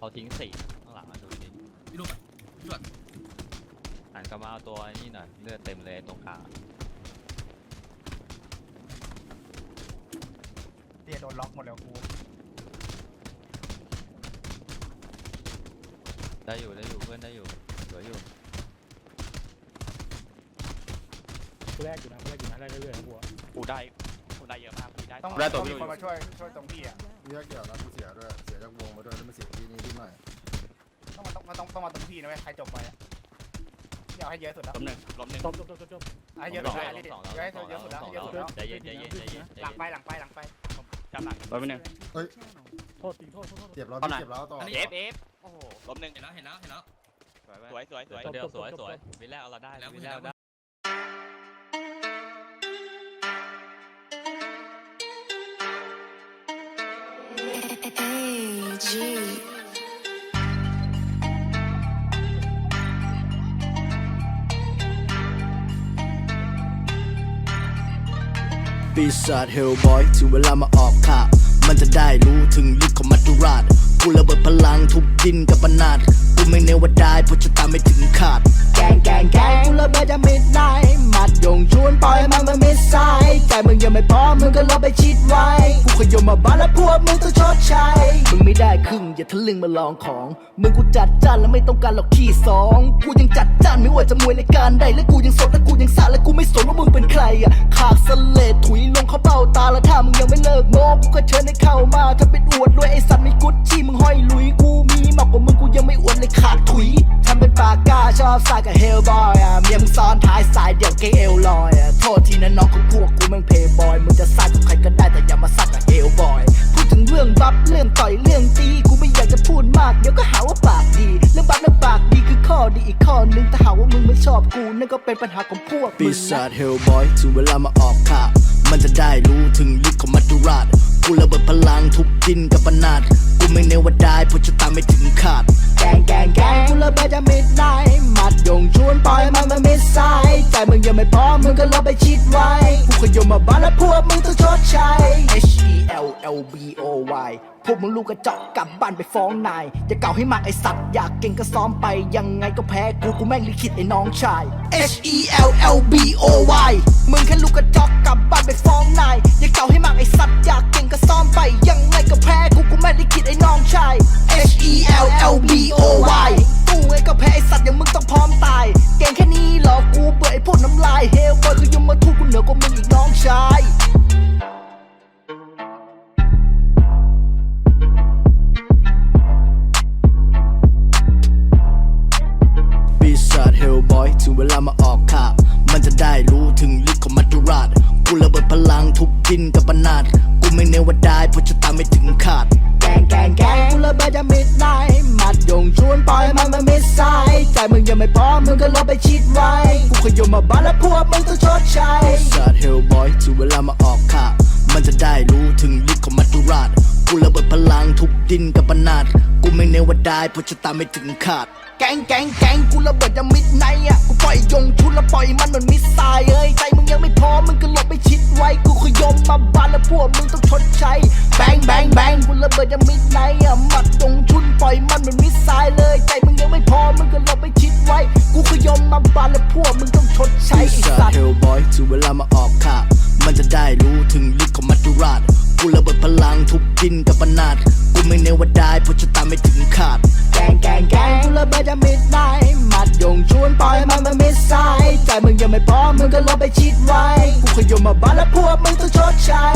เขาทิ้งสี่ข้างหลังอะดูดิพี่ลูกอะพี่ลูกหันกลับมาเอาตัวไอ้นี่หน่อยเลือดเต็มเลยตรงกลางเตียโดนล็อกหมดแล้วกูได้อยู่ได้อยู่เพื่อนได้อยู่เหลืออยู่กูแรกอยู่นะกูแรกอยู่นะแรกเรื่อยๆนะกูอะกูได้กูได้เยอะมากกูได้ต้องได้ต้องมีคนมาช่วยช่วยตรงพี่อะ เรียกเกี่ยวแล้วกูเสียด้วย เสียจากวงมาด้วยแล้วมาเสียที่นี่ที่หน่อย ต้องมาต้องมาต้องต้องมาตรงพี่นะเว้ยใครจบไปอะอย่าให้เยอะสุดแล้วล้มหนึ่งล้มหนึ่งจบจบจบจบจบให้เยอะสสุอดงแล้วแล้วให้สองเยอะให้แล้วเยอะสุดแล้วสให้องเยอะสุดแล้แล้ววใจเย็นใจเย็นใจเย็นใจหลังเย็นไปหลังไปหลังไปจับหลังร้อยไปหนึ่งโทษทีโทษโทษโทษเจ็บแล้วเอาหน่อยเจ็บแล้วต่อเอฟเอฟโอ้โหล้มหนึ่งเห็นแล้วเห็นแล้วเห็นแล้วสวยสวยสวยเดียวสวยสวยวินแรกเอาเราได้วินแรกเอาได้ AG. ปีศาจเฮลบอยถึงเวลามาออกข่าวมันจะได้รู้ถึงฤทธิ์ของมัจจุราชกูระเบิดพลังทุบดินกับปนาดกูไม่เนวดายเพราะจะตามไม่ถึงขาด แกงแกงแกงกูระเบิดจะมิดไนมัดยงชวนปล่อยมันมามิดไซใจมึงยังไม่พอมึงก็ลบไปชิดไว้ ขยมมาบ้านแล้วพวกมึงต้องชดใช้มึงไม่ได้ครึ่งอย่าทะลึ่งมาลองของ มึงกูจัดจ้านแล้วไม่ต้องการหรอกขี้สอง กูยังจัดจ้านไม่ว่าจะมวยรายการใดและกูยังสดและกูยังสาและกูไม่สนว่ามึงเป็นใครอะขากสเลดถุยลงเข้าเบ้าตาแล้วถ้ามึงยังไม่เลิกโง่กูก็เชิญให้เข้ามาถ้าเป็นอวดรวยไอ้สัตว์ไม่กุดชี่มึงห้อยหลุยกูมีมากกว่ามึงกูยังไม่อวดเลยขาดถุยทำเป็นปากกาชอบสายกับเฮลบอย เรื่องต่อยเรื่องตีกูไม่อยากจะพูดมาก เดี๋ยวก็หาว่าปากดีเรื่องบัฟเรื่องปากดีคือข้อดีอีกข้อหนึงถ้าหากว่ามึงไม่ชอบกูนั่นก็เป็นปัญหาของพวกปีศาจเฮลบอยถึงเวลามาออกข่าวมันจะได้รู้ถึงฤทธิ์ของมัจจุราชกูระเบิดพลังทุบดินกับปนาดกูไม่เนวดายเพราะจะตามไม่ถึงขาดแกงแกงแกงกูระเบิดจะมิดไนมัดยงชวนปล่อยมันมามิดไซใจมึงยังไม่พอมึงก็ลบไปชิดไว้กูขยมมาบ้านแล้วพวกมึงต้องชดใช้ H E L B O Y พวกมึงลูกกระจอกกลับบ้านไปฟ้องนาย อย่าเก่าให้มากไอสัตว์ อยากเก่งก็ซ้อมไป ยังไงก็แพ้กูกูแม่งลิขิตไอ้น้องชาย H E L L B O Y มึงแค่ลูกกระจอกกลับ ถึงเวลามาออกข่าวมันจะได้รู้ถึงฤทธิ์ของมัจจุราช กูระเบิดพลังทุบดินกับปนาดกูไม่เนวดายเพราะจะตามไม่ถึงขาด แกงแกงแกงกูระเบิดจะมิดไนมัดยงชวนปล่อยมันมามิดไซใจมึงยังไม่พอมึงก็ลบไปชิดไว้ กูขยมมาบ้านแล้วพวกมึงต้องชดใช้ปีศาจเฮลบอยถึงเวลามาออกข่าวมันจะได้รู้ถึงฤทธิ์ของมัจจุราช กูระเบิดพลังทุบดินกับปนาดกูไม่เนวดายเพราะจะตามไม่ถึงขาด แกงแกงแกงกูระเบิดจะมิดไนอะกูปล่อยยงชุนแล้วปล่อยมันเหมือนมิสไซล์เอ้ยใจมึงยังไม่พอมึงก็หลบไปชิดไว้กูขยมมาบานแล้วพวกมึงต้องชดใช้แบงแบงแบงกูระเบิดจะมิดไนอะหมัดยงชุนปล่อยมันเหมือนมิสไซล์เลยใจมึงยังไม่พอมึงก็หลบไปชิดไว้กูขยมมาบานแล้วพวกมึงต้องชดใช้ไอ้สัตว์เฮลบอยถึงเวลามาออกข่าวมันจะได้รู้ถึงฤทธิ์ของมัจจุราชกูระเบิดพลังทุบดินกับปนาดกูไม่เนวดายเพราะจะตามไม่ถึงขาด งแกงแกงกูระเบิดจะมิดไนมัดยงชวนปล่อยมันมามิดไซใจมึงยังไม่พอมึงก็ลบไปชิดไว้กูขยมมาบ้านแล้วพวกมึงต้องชดใช้